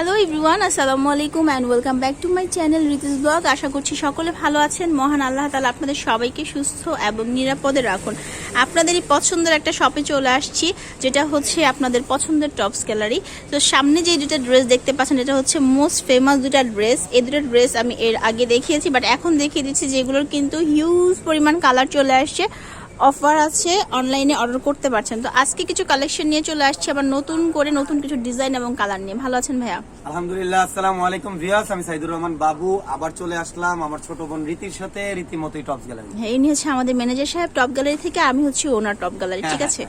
Hello everyone আসসালামু আলাইকুম and welcome back to my channel Ritu's blog আশা করছি সকলে ভালো আছেন। মহান আল্লাহ তালা আপনাদের সবাইকে সুস্থ এবং নিরাপদে রাখুন। আপনাদেরই পছন্দের একটা শপে চলে আসছি, যেটা হচ্ছে আপনাদের পছন্দের টপস গ্যালারি তো সামনে যে দুটা ড্রেস দেখতে পাচ্ছেন, এটা হচ্ছে মোস্ট ফেমাস দুটা ড্রেস এই দুটো ড্রেস আমি এর আগে দেখিয়েছি বাট এখন দেখিয়ে দিচ্ছি যেগুলোর কিন্তু হিউজ পরিমাণ কালার চলে আসছে। অফার আছে অনলাইনে অর্ডার করতে পারছেন। তো আজকে কিছু কালেকশন নিয়ে চলে আসছে আবার নতুন করে নতুন কিছু ডিজাইন এবং কালার নিয়ে। ভালো আছেন ভাইয়া? আলহামদুলিল্লাহ আসসালামু আলাইকুম ভিয়াস আমি সাইদুর রহমান বাবু আবার চলে আসলাম আমার ছোট বোন রীতির সাথে রীতিমতোই টপস গ্যালারি হ্যাঁ ইনি হচ্ছে আমাদের ম্যানেজার সাহেব টপ গ্যালারি থেকে আমি হচ্ছি ওনার টপ গ্যালারি ঠিক হ্যাঁ, আছে?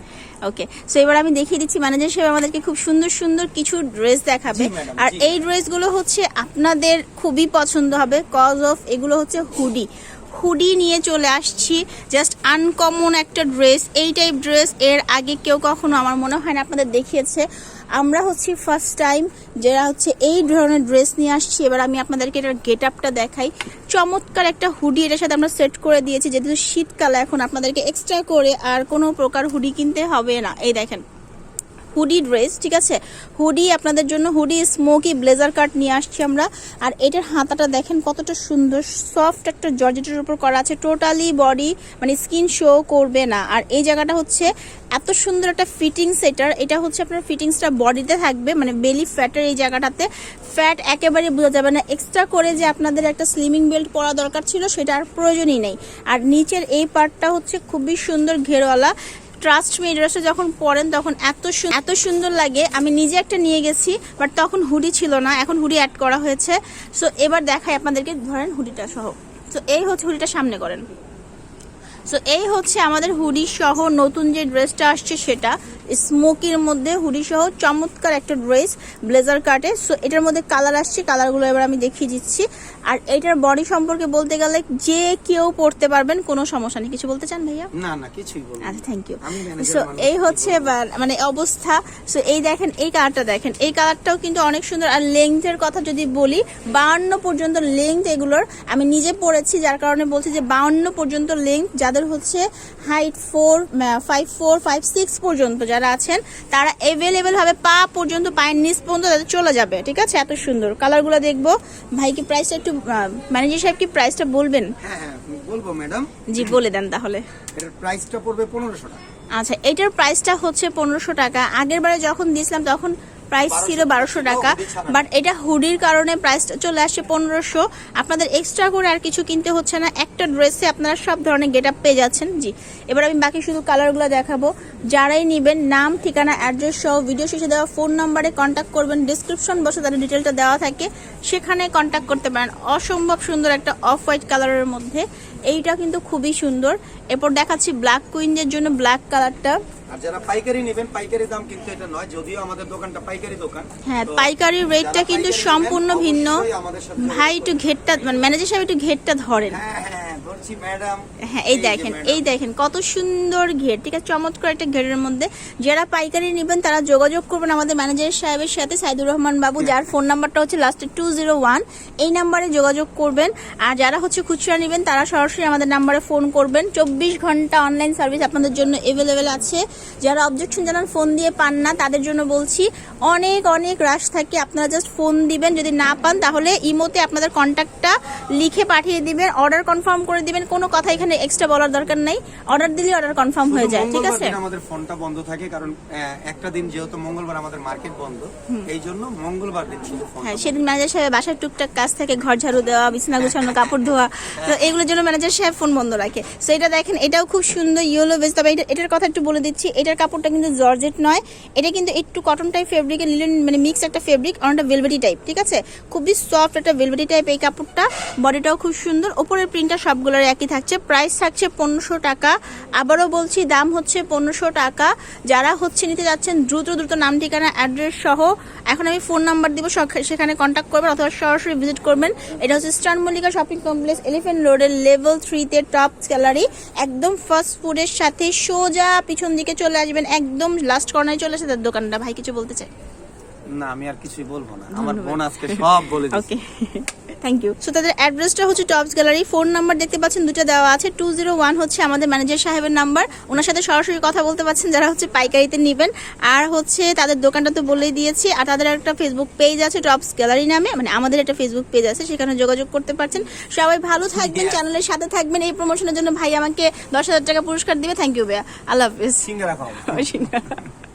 ওকে সো এবার আমি দেখিয়ে দিচ্ছি ম্যানেজার সাহেব আমাদেরকে খুব সুন্দর সুন্দর কিছু ড্রেস দেখাবে। আর এই ড্রেসগুলো হচ্ছে আপনাদের খুবই পছন্দ হবে কজ অফ এগুলো হচ্ছে হুডি হুডি নিয়ে চলে আসছি। জাস্ট আনকমন একটা ড্রেস এই টাইপ ড্রেস এর আগে কেউ কখনো আমার মনে হয় না আপনাদের দেখিয়েছে। আমরা হচ্ছি ফার্স্ট টাইম যারা হচ্ছে এই ধরনের ড্রেস নিয়ে আসছি। এবার আমি আপনাদেরকে এটার গেট আপটা দেখাই। চমৎকার একটা হুডি এটার সাথে আমরা সেট করে দিয়েছি, যেহেতু শীতকালে, এখন আপনাদেরকে এক্সট্রা করে আর কোনো প্রকার হুডি কিনতে হবে না। এই দেখেন। হুডি ড্রেস, ঠিক আছে? হুডি আপনাদের জন্য, হুডি স্মোকি ব্লেজার কাট নিয়ে আসছি আমরা। আর এটার হাতাটা দেখেন কতটা সুন্দর, সফট একটা জর্জেটের উপর করা আছে। টোটালি বডি মানে স্কিন শো করবে না। আর এই জায়গাটা হচ্ছে এত সুন্দর একটা ফিটিংস এটার এটা হচ্ছে আপনার ফিটিংসটা বডিতে থাকবে মানে বেলি ফ্যাটের এই জায়গাটাতে। ফ্যাট একেবারে বোঝা যাবে না। এক্সট্রা করে যে আপনাদের একটা স্লিমিং বেল্ট পরা দরকার ছিল সেটা আর প্রয়োজনই নেই। আর নিচের এই পার্টটা হচ্ছে খুবই সুন্দর ঘেরওয়ালা। ট্রাস্ট মি ড্রেসটা যখন পরেন তখন এত এত সুন্দর লাগে। আমি নিজে একটা নিয়ে গেছি বাট তখন হুডি ছিল না। এখন হুডি অ্যাড করা হয়েছে। সো এবার দেখাই আপনাদেরকে, ধরেন হুডিটা সহ। তো এই হচ্ছে হুডিটা সামনে করেন। সো এই হচ্ছে আমাদের হুডি সহ নতুন যে ড্রেসটা আসছে সেটা। স্মোকির মধ্যে হুডি সহ চমৎকার একটা ড্রেস ব্লেজার কাটে। সো এটার মধ্যে কালার আসছে কালারগুলো এবার আমি দেখিয়ে দিচ্ছি। আর এটার বডি সম্পর্কে বলতে গেলে যে কেউ পড়তে পারবেন কোনো সমস্যা নেই। কিছু বলতে চান ভাইয়া? না না কিছুই বলব আচ্ছা থ্যাংক ইউ সো এই হচ্ছে মানে অবস্থা। সো এই দেখেন এই কালারটা দেখেন। এই কালারটাও কিন্তু অনেক সুন্দর। আর লেংথের কথা যদি বলি বাউন্ন পর্যন্ত লেংথ এগুলোর আমি নিজে পড়েছি যার কারণে বলছি যে বাউন্ন পর্যন্ত লেংথ যাদের হচ্ছে height four five four five six পর্যন্ত যারা আছেন তারা অ্যাভেলেবেল হবে পা পর্যন্ত পায়ের নিচ পর্যন্ত তাদের চলে যাবে ঠিক আছে? এত সুন্দর। কালারগুলো দেখব। ভাই কি প্রাইসটা একটু ম্যানেজার সাহেব কি প্রাইসটা বলবেন? হ্যাঁ হ্যাঁ বলব ম্যাডাম জি বলে দেন তাহলে। এটার প্রাইসটা পড়বে পনেরোশো টাকা। আচ্ছা এটার প্রাইসটা হচ্ছে পনেরোশো টাকা। আগের বারে যখন দিয়েছিলাম তখন প্রাইস ছিল বারোশো টাকা। বাট এটা হুডির কারণে প্রাইসটা চলে আসছে পনেরোশো। আপনাদের এক্সট্রা করে আর কিছু কিনতে হচ্ছে না। একটা ড্রেসে আপনারা সব ধরনের গেট আপ পেয়ে যাচ্ছেন। জি। এবার আমি বাকি শুধু কালারগুলো দেখাবো। যারাই নেবেন, নাম, ঠিকানা অ্যাড্রেস সহ ভিডিও শেষে দেওয়া ফোন নাম্বারে কন্ট্যাক্ট করবেন। ডিসক্রিপশন বসে তাদের ডিটেলটা দেওয়া থাকে। সেখানে কন্ট্যাক্ট করতে পারেন। অসম্ভব সুন্দর একটা অফ হোয়াইট কালারের মধ্যে। এইটা কিন্তু খুবই সুন্দর। এরপর দেখাচ্ছি ব্ল্যাক কুইনদের জন্য ব্ল্যাক কালারটা আর যারা পাইকারি নেবেন, পাইকারি দাম কিন্তু এটা নয়। যদিও আমাদের দোকানটা দোকান। হ্যাঁ পাইকারি রেটটা কিন্তু সম্পূর্ণ ভিন্ন। ভাই একটু ঘেরটা মানে ম্যানেজার সাহেব একটু ঘেরটা ধরেন। হ্যাঁ হ্যাঁ বলছি ম্যাডাম হ্যাঁ এই দেখেন এই দেখেন কত সুন্দর ঘের ঠিক আছে? চমৎকার একটা ঘেরের মধ্যে। যারা পাইকারি নেবেন তারা যোগাযোগ করবেন আমাদের ম্যানেজার সাহেবের সাথে সাইদুর রহমান বাবু যার ফোন নাম্বারটা হচ্ছে লাস্টে টু জিরো ওয়ান এই নাম্বারে যোগাযোগ করবেন। আর যারা হচ্ছে খুচরা নেবেন তারা সরাসরি আমাদের নাম্বারে ফোন করবেন। চব্বিশ ঘণ্টা অনলাইন সার্ভিস আপনাদের জন্য অ্যাভেলেবেল আছে। যারা অবজেকশন জানান ফোন দিয়ে পান না তাদের জন্য বলছি অনেক অনেক রাশ থাকে। আপনারা জাস্ট ফোন দিবেন যদি না পান তাহলে ইমোতে আপনাদের কন্ট্যাক্টটা লিখে পাঠিয়ে দিবেন। অর্ডার কনফার্ম করে দিবেন কোনো কথা এখানে এক্সট্রা বলার দরকার নেই। অর্ডার দিলে অর্ডার কনফার্ম হয়ে যায় ঠিক আছে? আমাদের ফোনটা বন্ধ থাকে কারণ একটা দিন যেহেতু মঙ্গলবার আমাদের মার্কেট বন্ধ এই জন্য মঙ্গলবার দিন শুধু ফোন হ্যাঁ সেদিন ম্যানেজার সাহেব বাসার টুকটাক কাজ থেকে ঘর ঝাড়ু দেওয়া বিছানা গুছানো কাপড় ধোয়া তো এগুলোর জন্য ম্যানেজার সাহেব ফোন বন্ধ রাখে। সো এটা দেখেন এটাও খুব সুন্দর ইয়েলো বেস তবে এটা- এটার কথা একটু বলে দিচ্ছি এটার কাপড়টা কিন্তু জর্জেট নয় এটা কিন্তু একটু কটন টাইপ ফেব্রিকের লিলেন মানে মিক্স একটা ফেব্রিক অনেকটা ভেলভেটি টাইপ ঠিক আছে? খুবই সফট একটা ভেলভেটি টাইপ এই কাপড়টা বডিটাও খুব সুন্দর ওপরের প্রিন্টটা সবগুলোর একই থাকছে প্রাইস থাকছে পনেরোশো টাকা। আবারও বলছি দাম হচ্ছে পনেরোশো টাকা। যারা হচ্ছে নিতে যাচ্ছেন দ্রুত দ্রুত নাম ঠিকানা অ্যাড্রেস সহ এখন আমি ফোন নাম্বার দিব সেখানে কন্ট্যাক্ট করবেন অথবা সরাসরি ভিজিট করবেন। এটা হচ্ছে star Mallika shopping complex elephant রোডের লেভেল থ্রিতে টপ গ্যালারি একদম ফার্স্ট ফুডের সাথে সোজা পিছন দিকে চলে আসবেন একদম লাস্ট কর্নারে চলে আসে তার দোকানটা। ভাই কিছু বলতে চাই? না আমি আর কিছুই বলব না। আমার বোন আজকে সব বলে দিচ্ছে ওকে থ্যাংক ইউ সো তাদের অ্যাড্রেসটা হচ্ছে টপস গ্যালারি ফোন নাম্বার দেখতে পাচ্ছেন দুটো দেওয়া আছে। টু জিরো ওয়ান হচ্ছে আমাদের ম্যানেজার সাহেবের নাম্বার ওনার সাথে সরাসরি কথা বলতে পারছেন যারা হচ্ছে পাইকারিতে নেবেন। আর হচ্ছে তাদের দোকানটা তো বলেই দিয়েছি। আর তাদের একটা ফেসবুক পেজ আছে টপস গ্যালারি নামে। মানে আমাদের একটা ফেসবুক পেজ আছে সেখানে যোগাযোগ করতে পারছেন। সবাই ভালো থাকবেন চ্যানেলের সাথে থাকবেন। এই প্রমোশনের জন্য ভাই আমাকে দশ হাজার টাকা পুরস্কার দিবে। থ্যাংক ইউ ভাইয়া। আল্লাহ হাফিজ। সিঙ্গারা।